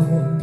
내가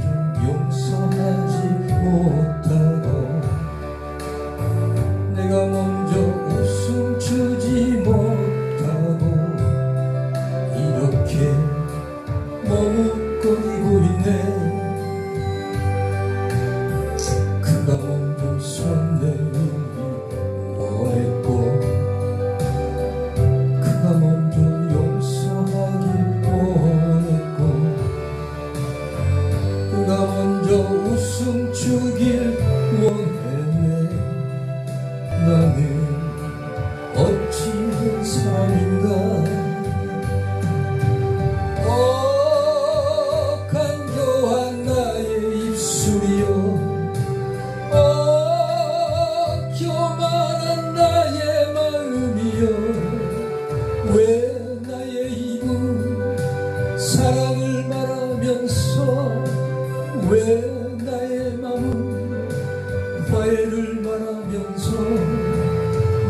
화해를 말하면서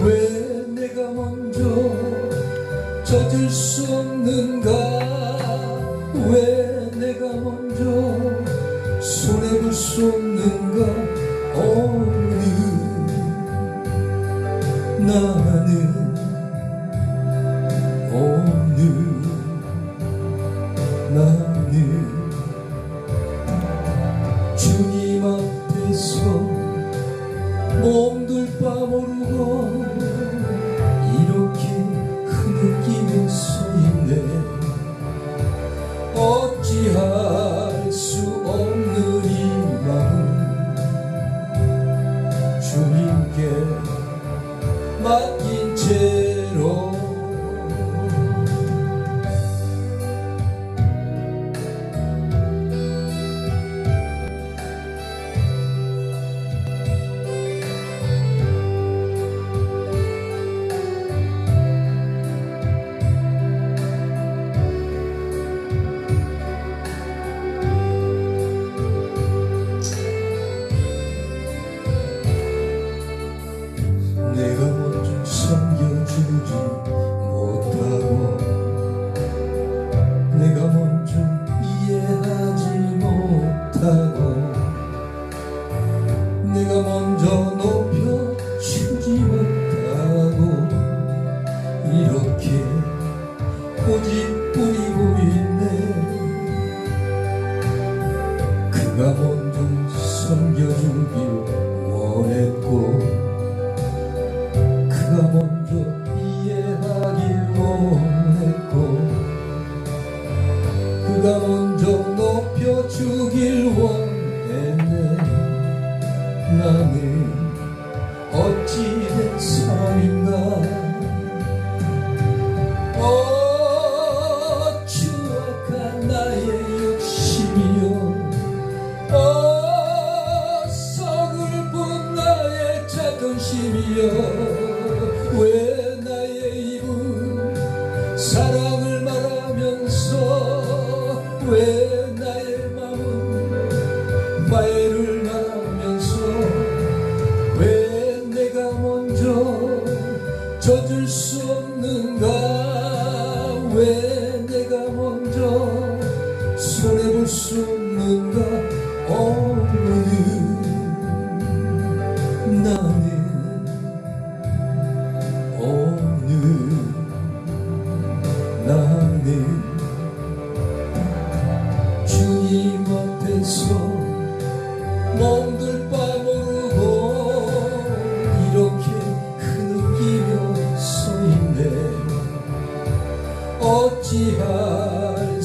왜 내가 먼저 젖을 수 없는가? 왜 내가 먼저 손해볼 수 없는가? 오늘 나는 나는 주님 앞에서 몸둘 바 모르고 이렇게 흐느끼며 서 있네 어찌할 수 없는 이 마음 주님께 맡긴 이렇게 고집 부리고 있네. 그가 먼저 섬겨주길 원했고 그가 먼저 이해하길 원했고 그가 먼저 높여주길 원했네. 나는 어찌된 사 사랑을 말하면서 왜 나의 마음은 화해를 말하면서 왜 내가 먼저 젖을 수 없는가? 왜 내가 먼저 손해볼 수 없는가 주님 앞에서 몸둘 바 모르고 이렇게 흐느끼며 서 있네. 어찌할